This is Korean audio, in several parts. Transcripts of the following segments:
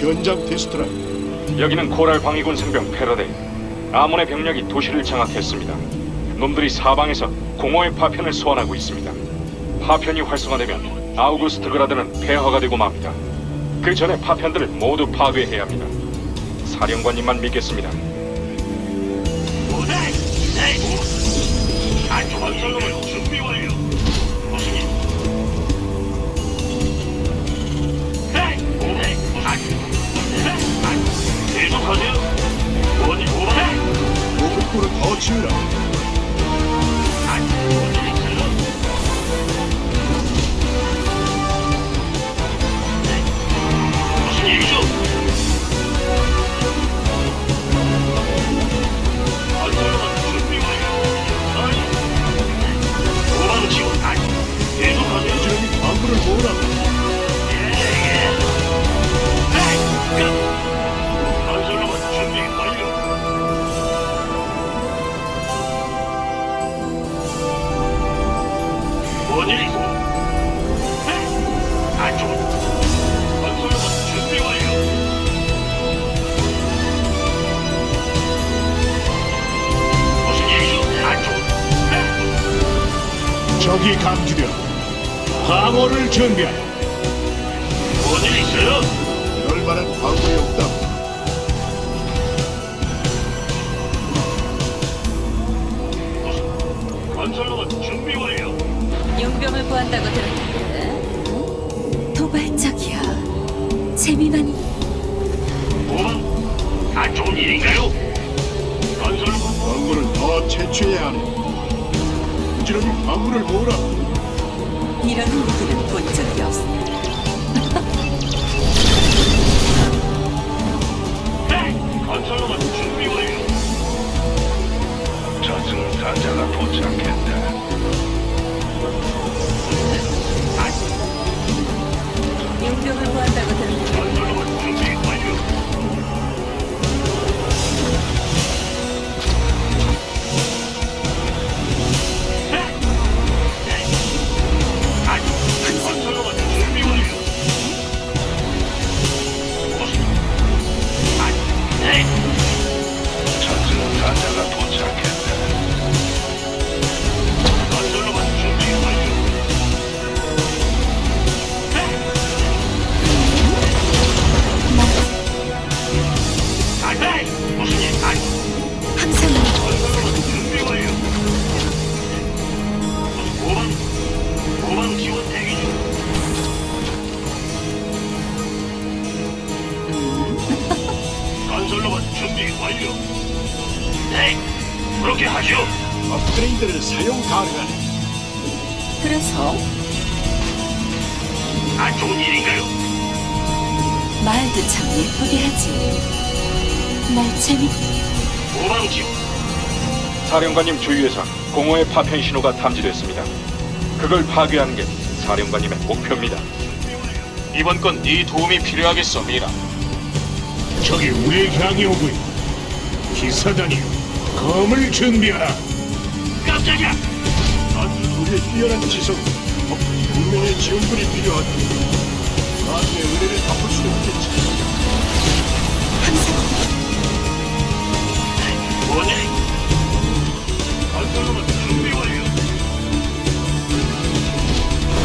현장 테스트라. 여기는 코랄 광희군 상병 패러데이. 아몬의 병력이 도시를 장악했습니다. 놈들이 사방에서 공허의 파편을 소환하고 있습니다. 파편이 활성화되면 아우구스트 그라드는 폐허가 되고 맙니다. 그 전에 파편들을 모두 파괴해야 합니다. 사령관님만 믿겠습니다. 안쪽 건설로만 보급 적이 감지되어 방어를 준비하라. 뭔일 있어요? 이럴 만한 광물이 없다. 건설로만 준비 완료. 용병을 구한다고 들었는데 응? 도발적이야 재미만 도망? 안 좋은 일인가요? 건설로만 광물을 더 채취해야 하네. 부지런히 광물을 모으라. 이런 무기는 본 적이 없어 건설로만 준비 완료. 저승사자가 도착했다. 용병을 구한다고 들었는데 그렇게 하죠. 업그레이드를 사용 가능하네. 그래서 안 좋은 일인가요? 말도 참 예쁘게 하지 날 재밌 지원. 사령관님 주위에서 공허의 파편 신호가 탐지됐습니다. 그걸 파괴하는 게 사령관님의 목표입니다. 이번 건 네 도움이 필요하겠어, 미라. 적이 우리 향해 오고 있다. 기사단이여, 검을 준비하라. 깜짝이야. 우리의 뛰어난 지성, 분명의 지원군이 필요하다. 나중에 은혜를 갚을 수는 없겠지. 뭔 일? 건설로만 준비 완료.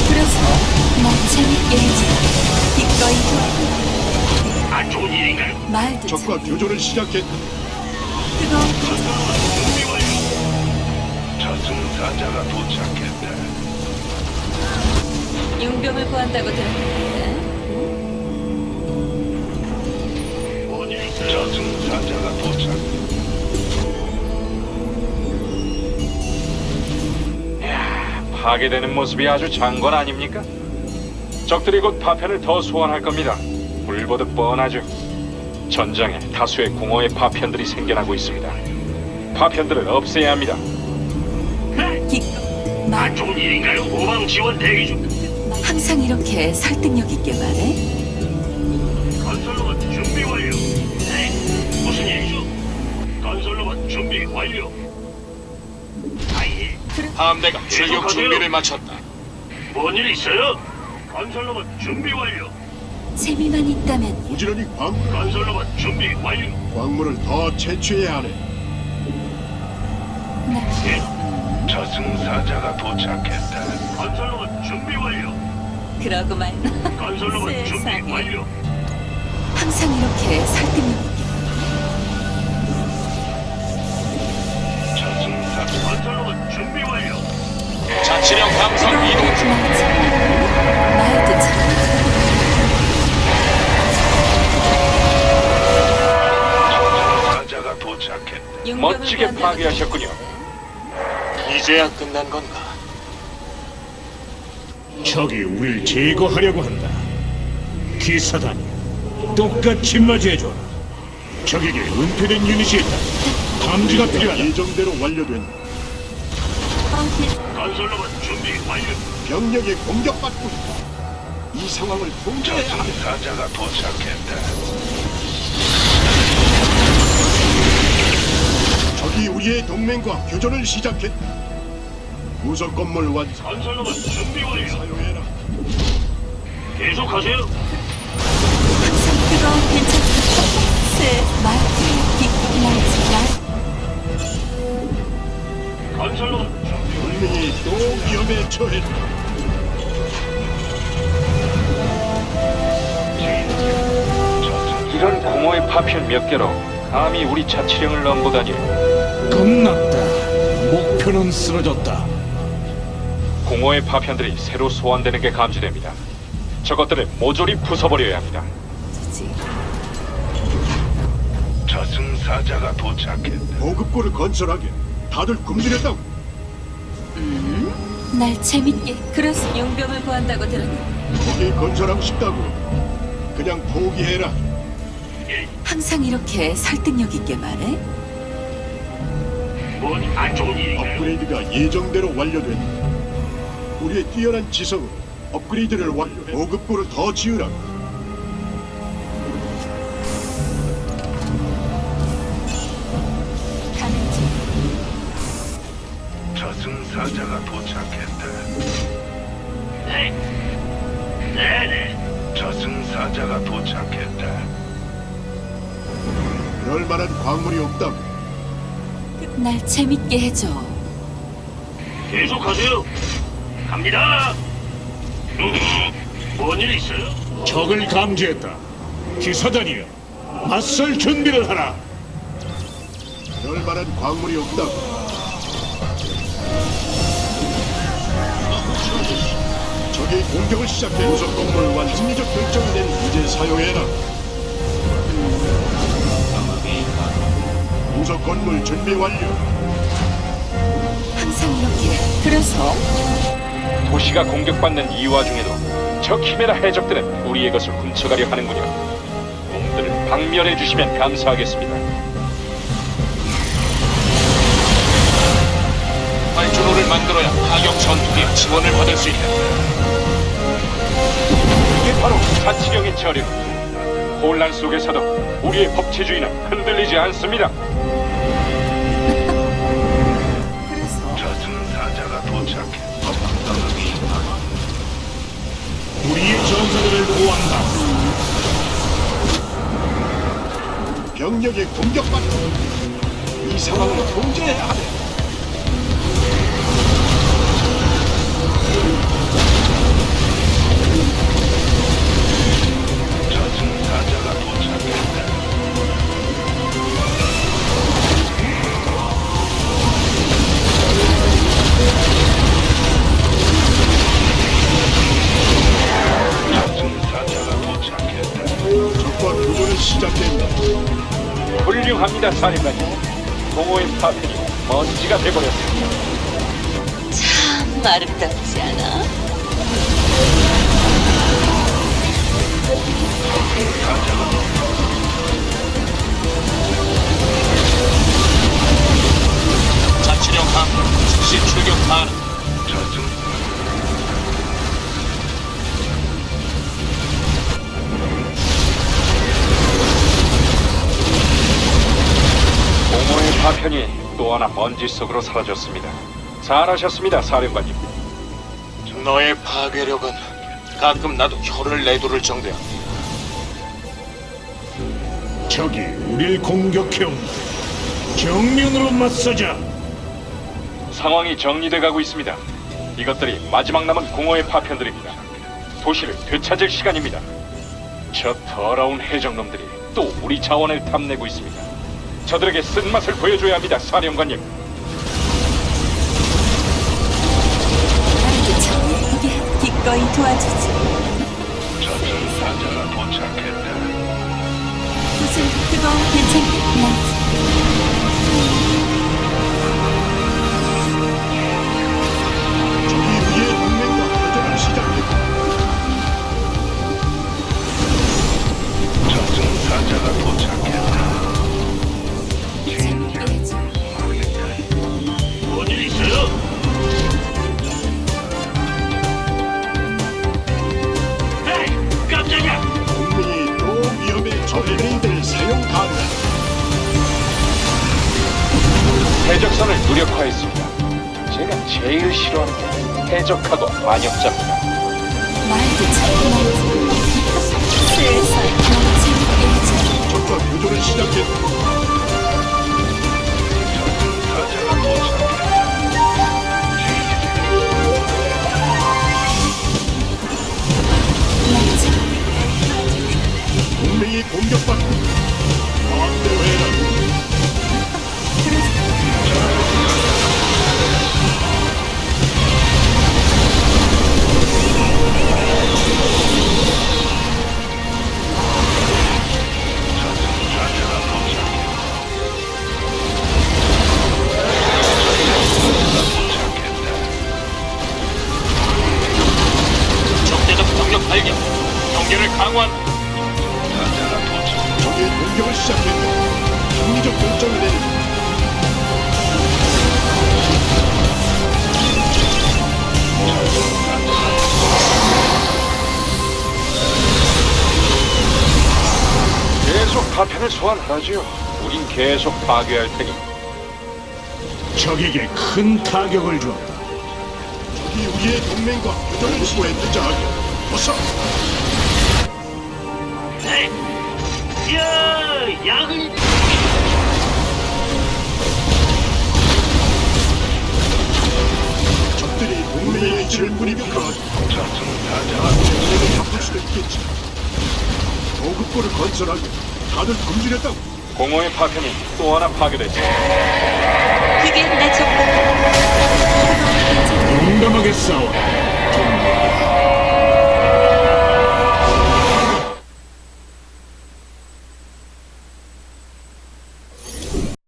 그래서 날 재밌게 해줘 기꺼이 도와 안 좋은 일인가요? 말도 적과 참 교전을 시작했다. 완료. 저승사자가 도착했다. 용병을 구한다고 들었는데? 저승사자가 도착. 파괴되는 모습이 아주 장관 아닙니까? 적들이 곧 파편을 더 소환할 겁니다. 불보듯 뻔하죠. 전장에 다수의 공허의 파편들이 생겨나고 있습니다. 파편들을 없애야 합니다. 기꺼 안 좋은 일인가요? 후방 지원 대기 중. 항상 이렇게 설득력 있게 말해 건설로만 준비 완료. 네, 무슨 일이죠? 건설로만 준비 완료. 아예. 함대가 출격 준비를 마쳤다. 뭔일 있어요? 건설로봇 준비 완료. 재미만 있다면 부지런히 광, 건설로봇 준비 완료. 광물을 더 채취해야 하네. 나 저승사자가 도착했다. 건설로봇 준비 완료. 그러고 말 건설로봇 준비 세상에. 완료. 항상 이렇게 설득력 파괴하셨군요. 이제야 끝난 건가? 적이 우릴 제거하려고 한다. 기사단이 똑같이 맞이해줘라. 적에게 은폐된 유닛이 있다. 감지가 필요하다. 예정대로 완료된. 건설로봇 준비 완료. 병력이 공격받고 있다. 이 상황을 통제해야 하네. 저승사자가 도착했다. 적이 우리의 동맹과 교전을 시작했다. 무석 건물 완성. 건설로봇 준비 완료. 사용해라. 계속하세요. 항상 뜨거운 괜찮다. 새 기꺼이 말지 건설로봇 준비 동맹이 또 위험에 처했다. 이런 공허의 파편 몇 개로 감히 우리 자치령을 넘보다니 끝났다. 목표는 쓰러졌다. 공허의 파편들이 새로 소환되는 게 감지됩니다. 저것들을 모조리 부숴버려야 합니다. 저승사자가 도착했다. 보급고를 건설하게. 다들 굶주렸다고. 날 재밌게 그래서 용병을 구한다고 들었는데 거기 건설하고 싶다고. 그냥 포기해라. 항상 이렇게 설득력 있게 말해? 뭔안 좋은 일인가요? 업그레이드가 예정대로 완료된. 우리의 뛰어난 지성으로 업그레이드를 완료해. 보급고를 더 지으라. 가는 중 저승사자가 도착했다. 네. 네네. 저승사자가 도착했다. 그럴 만한 광물이 없다고. 날 재밌게 해줘 계속하세요. 갑니다. 뭔일 있어요? 적을 감지했다. 기사단이여, 맞설 준비를 하라. 그럴 만한 광물이 없다고. 적이 공격을 시작해 우선 건물 완 승리적 결정이 된 이제 사용해라. 우선 건물 준비 완료. 항상 이렇게 그래서 도시가 공격받는 이 와중에도 저 키메라 해적들은 우리의 것을 훔쳐가려 하는군요. 놈들을 박멸해 주시면 감사하겠습니다. 발주로를 만들어야 타격 전투기의 지원을 받을 수 있다. 이게 바로 자치령의 저력입니다. 혼란 속에서도 우리의 법치주의는 흔들리지 않습니다. 그래서 저승사자가 도착했다. 우리의 전사들을 보호한다. 병력이 공격받고 이 상황을 통제해야 하네. 시작된다. 훌륭합니다, 사령관님. 공허의 파편이 먼지가 돼버렸습니다. 참 아름답지 않아? 자치령 함 즉시 출격 가능. 또 하나 먼지 속으로 사라졌습니다. 잘하셨습니다, 사령관님. 너의 파괴력은 가끔 나도 혀를 내두를 정도야. 적이 우릴 공격해온다. 정면으로 맞서자. 상황이 정리돼 가고 있습니다. 이것들이 마지막 남은 공허의 파편들입니다. 도시를 되찾을 시간입니다. 저 더러운 해적놈들이 또 우리 자원을 탐내고 있습니다. 저들에게 쓴맛을 보여줘야 합니다, 사령관님. 알겠죠? 이게 기꺼이 도와주지. 저승사자가 도착했다. 무슨 그거 괜찮 제일 싫어하는 게 해적하고 반역자입니다. 말도 참 슬슬 재밌게 해줘. 적과 교전을 시작했다. 파편을 소환하지요. 우린 계속 파괴할 테니 적에게 큰 타격을 주었다. 적이 우리의 동맹과 교전을 시도해 뜨자하게. 어서 에이! 야, 약을 적들이 동맹의 뿌리면서 저승사자가 동맹을 바꿀 수도 있겠지. 보급고를 건설하고 다들 감지했다고. 공허의 파편이 또 하나 파괴됐어. 그게 내 전부. 용감하게 싸워.